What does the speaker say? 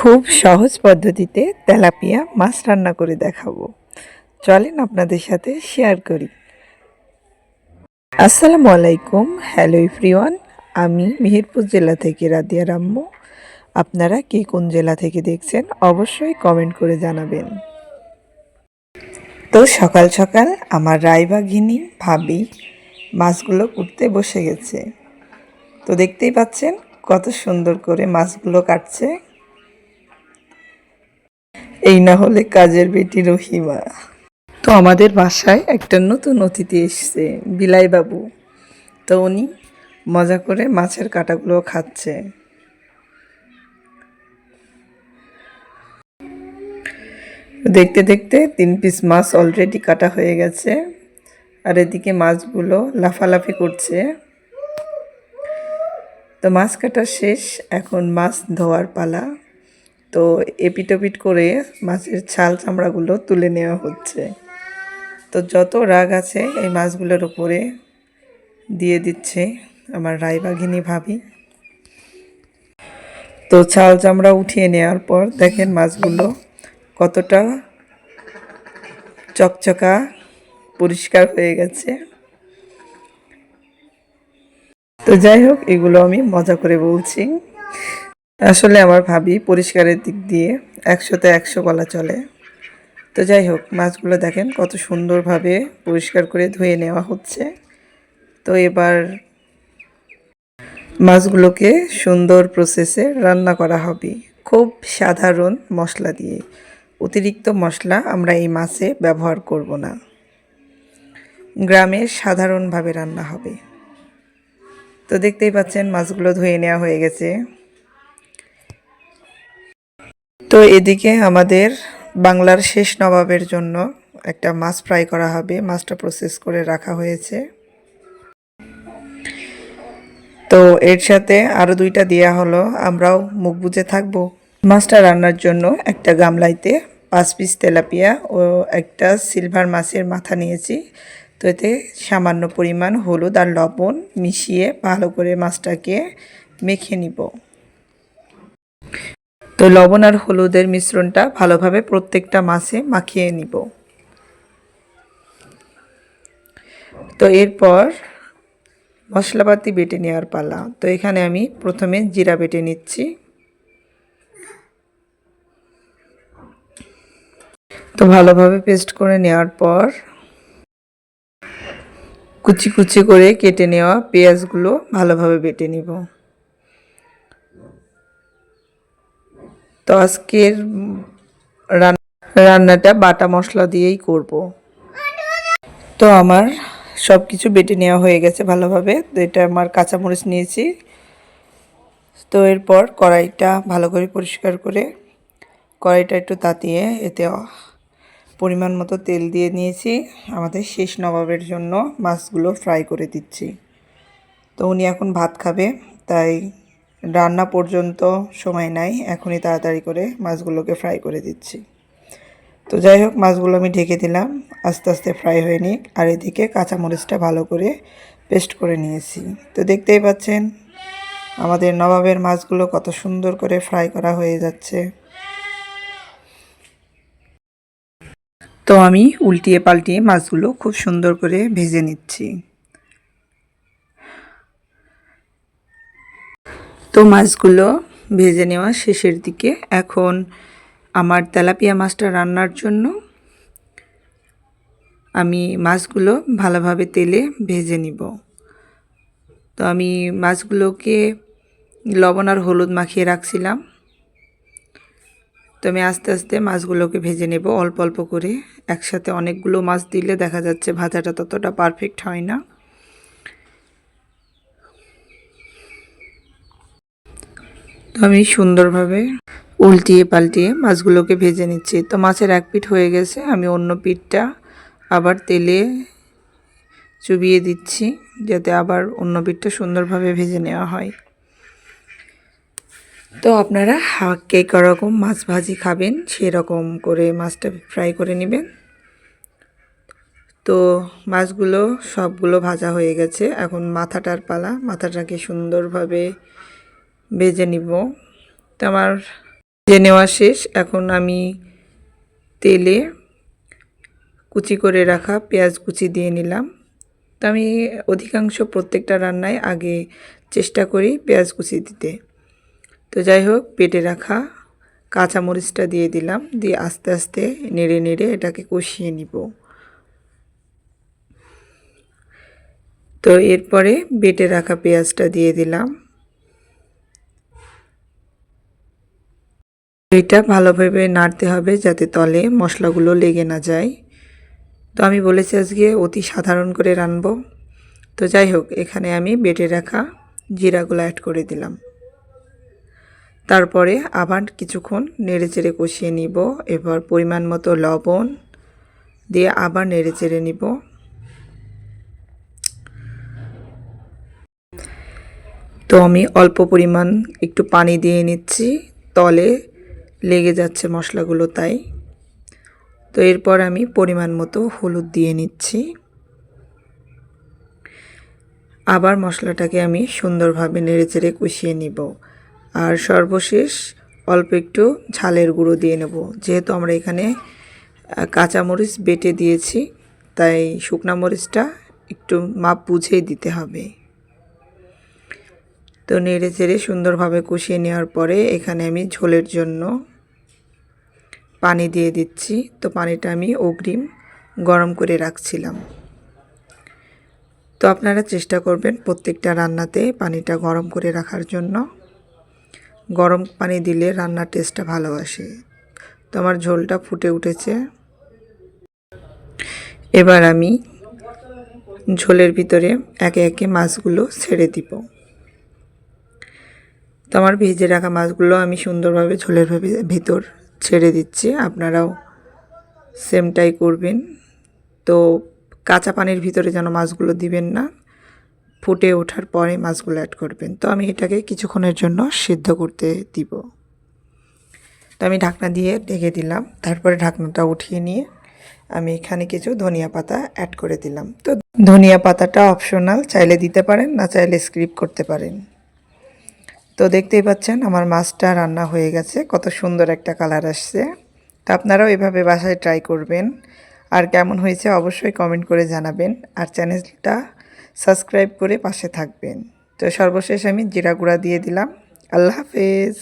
খুব সহজ পদ্ধতিতে তেলাপিয়া মাছ রান্না করে দেখাবো। চলেন আপনাদের সাথে শেয়ার করি। আসসালামু আলাইকুম হ্যালো এভরিওয়ান আমি মেহেরপুর জেলা থেকে রাদিয়া রাম্মু। আপনারা কে কোন জেলা থেকে দেখছেন, অবশ্যই কমেন্ট করে জানাবেন। তো সকাল সকাল আমার রায়বাঘিনী ভাবি মাছগুলো কুটতে বসে গেছে। তো দেখতেই পাচ্ছেন কত সুন্দর করে মাছগুলো কাটছে। এই না হলে কাজের বেটি রহিমা। তো আমাদের বাসায় একটা নতুন অতিথি এসছে বাবু তো উনি মজা করে মাছের কাটাগুলো খাচ্ছে। দেখতে দেখতে তিন পিস মাছ অলরেডি কাটা হয়ে গেছে, আর এদিকে মাছগুলো লাফালাফি করছে। তো মাছ কাটা শেষ, এখন মাছ ধোয়ার পালা। তো এপিটোপিট করে মাছের ছাল চামড়াগুলো তুলে নেওয়া হচ্ছে। তো যত রাগ আছে এই মাছগুলোর উপরে দিয়ে দিচ্ছে আমার রায়বাঘিনী ভাবি। তো ছাল চামড়া উঠিয়ে নেওয়ার পর দেখেন মাছগুলো কতটা চকচকা পরিষ্কার হয়ে গেছে। তো যাই হোক, এগুলো আমি মজা করে বলছি। আসলে আমার ভাবি পরিষ্কারের দিক দিয়ে একশোতে একশো বলা চলে। তো যাই হোক, মাছগুলো দেখেন কত সুন্দরভাবে পরিষ্কার করে ধুয়ে নেওয়া হচ্ছে। তো এবার মাছগুলোকে সুন্দর প্রসেসে রান্না করা হবে। খুব সাধারণ মশলা দিয়ে। অতিরিক্ত মশলা আমরা এই মাছে ব্যবহার করব না। গ্রামে সাধারণভাবে রান্না হবে। তো দেখতেই পাচ্ছেন মাছগুলো ধুয়ে নেওয়া হয়ে গেছে। তো এদিকে আমাদের বাংলার শেষ নবাবের জন্য একটা মাছ ফ্রাই করা হবে। মাছটা প্রসেস করে রাখা হয়েছে। তো এর সাথে আরও দুইটা দেওয়া হলো। আমরাও মুখ বুঝে থাকব। মাছটা রান্নার জন্য একটা গামলাইতে পাঁচ পিস তেলাপিয়া ও একটা সিলভার মাছের মাথা নিয়েছি। তো এতে সামান্য পরিমাণ হলুদ আর লবণ মিশিয়ে ভালো করে মাছটাকে মেখে নিব। তো লবণ আর হলুদের মিশ্রণটা ভালোভাবে প্রত্যেকটা মাছে মাখিয়ে নিব। তো এরপর মশলাপাতি বেটে নেওয়ার পালা। তো এখানে আমি প্রথমে জিরা বেটে নিচ্ছি। তো ভালোভাবে পেস্ট করে নেওয়ার পর কুচি কুচি করে কেটে নেওয়া পেঁয়াজগুলো ভালোভাবে বেটে নিব। তো আজকের রান্নাটা বাটা মশলা দিয়েই করব। তো আমার সব কিছু বেটে নেওয়া হয়ে গেছে ভালোভাবে। তো এটা আমার কাঁচামরিচ নিয়েছি। তো এরপর কড়াইটা ভালো করে পরিষ্কার করে কড়াইটা একটু তাতিয়ে এতে পরিমাণ মতো তেল দিয়ে নিয়েছি। আমাদের শেষ নবাবের জন্য মাছগুলো ফ্রাই করে দিচ্ছি। তো উনি এখন ভাত খাবে, তাই রান্না পর্যন্ত সময় নাই, এখনই তাড়াতাড়ি করে মাছগুলোকে ফ্রাই করে দিচ্ছি। তো যাই হোক, মাছগুলো আমি ঢেকে দিলাম, আস্তে আস্তে ফ্রাই হয়ে নিক, আর এদিকে কাঁচামরিচটা ভালো করে পেস্ট করে নিয়েছি। তো দেখতেই পাচ্ছেন, আমাদের নবাবের মাছগুলো কত সুন্দর করে ফ্রাই করা হয়ে যাচ্ছে। তো আমি উল্টিয়ে পাল্টিয়ে মাছগুলো খুব সুন্দর করে ভেজে নিচ্ছি। তো মাছগুলো ভেজে নেওয়া শেষের দিকে। এখন আমার তেলাপিয়া মাছটা রান্নার জন্য আমি মাছগুলো ভালোভাবে তেলে ভেজে নিব। তো আমি মাছগুলোকে লবণ আর হলুদ মাখিয়ে রাখছিলাম। তো আমি আস্তে আস্তে মাছগুলোকে ভেজে নেব অল্প অল্প করে। একসাথে অনেকগুলো মাছ দিলে দেখা যাচ্ছে ভাজাটা ততটা পারফেক্ট হয় না। তো আমি সুন্দরভাবে উল্টিয়ে পাল্টিয়ে মাছগুলোকে ভেজে নিচ্ছি। তো মাছের এক পিঠ হয়ে গেছে, আমি অন্য পিঠটা আবার তেলে চুবিয়ে দিচ্ছি যাতে আবার অন্য পিঠটা সুন্দরভাবে ভেজে নেওয়া হয়। তো আপনারা কে রকম মাছ ভাজি খাবেন, সেরকম করে মাছটা ফ্রাই করে নেবেন। তো মাছগুলো সবগুলো ভাজা হয়ে গেছে, এখন মাথাটার পালা, মাথাটাকে সুন্দরভাবে ভেজে নিব। তো আমার ভেজে নেওয়া শেষ। এখন আমি তেলে কুচি করে রাখা পেঁয়াজ কুচি দিয়ে নিলাম। তো আমি অধিকাংশ প্রত্যেকটা রান্নায় আগে চেষ্টা করি পেঁয়াজ কুচি দিতে। তো যাই হোক পেটে রাখা কাঁচামরিচটা দিয়ে দিলাম। দিয়ে আস্তে আস্তে নেড়ে নেড়ে এটাকে কষিয়ে নিব। তো এরপরে বেটে রাখা পেঁয়াজটা দিয়ে দিলাম। এটা ভালোভাবে নাড়তে হবে যাতে তলে মশলাগুলো লেগে না যায়। তো আমি বলেছি আজকে অতি সাধারণ করে রানবো। তো যাই হোক, এখানে আমি বেটে রাখা জিরাগুলো অ্যাড করে দিলাম। তারপরে আবার কিছুক্ষণ নেড়ে চেড়ে কষিয়ে নিব। এবার পরিমাণ মতো লবণ দিয়ে আবার নেড়ে চেড়ে নিব। তো আমি অল্প পরিমাণ একটু পানি দিয়ে নিচ্ছি। তলে লেগে যাচ্ছে মশলাগুলো তাই। তো এরপর আমি পরিমাণ মতো হলুদ দিয়ে নিচ্ছি। আবার মশলাটাকে আমি সুন্দরভাবে নেড়েচেড়ে কষিয়ে নিব। আর সর্বশেষ অল্প একটু ঝালের গুঁড়ো দিয়ে নেব। যেহেতু আমরা এখানে কাঁচামরিচ বেটে দিয়েছি, তাই শুকনা মরিচটা একটু মাপ বুঝেই দিতে হবে। তো নেড়ে চেড়ে সুন্দরভাবে কষিয়ে নেওয়ার পরে এখানে আমি ঝোলের জন্য পানি দিয়ে দিচ্ছি। তো পানিটা আমি অগ্রিম গরম করে রাখছিলাম। তো আপনারা চেষ্টা করবেন প্রত্যেকটা রান্নাতে পানিটা গরম করে রাখার জন্য। গরম পানি দিলে রান্নার টেস্টটা ভালো আসে। তো আমার ঝোলটা ফুটে উঠেছে। এবার আমি ঝোলের ভিতরে একে একে মাছগুলো ছেড়ে দিব। তো আমার ভেজে রাখা মাছগুলো আমি সুন্দরভাবে ঝোলের ভিতর ছেড়ে দিচ্ছি। আপনারাও সেমটাই করবেন। তো কাঁচা পানির ভিতরে যেন মাছগুলো দিবেন না, ফুটে ওঠার পরে মাছগুলো অ্যাড করবেন। তো আমি এটাকে কিছুক্ষণের জন্য সিদ্ধ করতে দিব। তো আমি ঢাকনা দিয়ে ঢেকে দিলাম। তারপরে ঢাকনাটা উঠিয়ে নিয়ে আমি এখানে কিছু ধনিয়া পাতা অ্যাড করে দিলাম। তো ধনিয়া পাতাটা অপশনাল চাইলে দিতে পারেন, না চাইলে স্ক্রিপ করতে পারেন। তো দেখতেই পাচ্ছেন আমার মাছটা রান্না হয়ে গেছে। কত সুন্দর একটা কালার আসছে। তো আপনারাও এভাবে বাসায় ট্রাই করবেন। আর কেমন হয়েছে অবশ্যই কমেন্ট করে জানাবেন। আর চ্যানেলটা সাবস্ক্রাইব করে পাশে থাকবেন। তো সর্বশেষ আমি জিরা গুঁড়া দিয়ে দিলাম। আল্লাহ হাফেজ।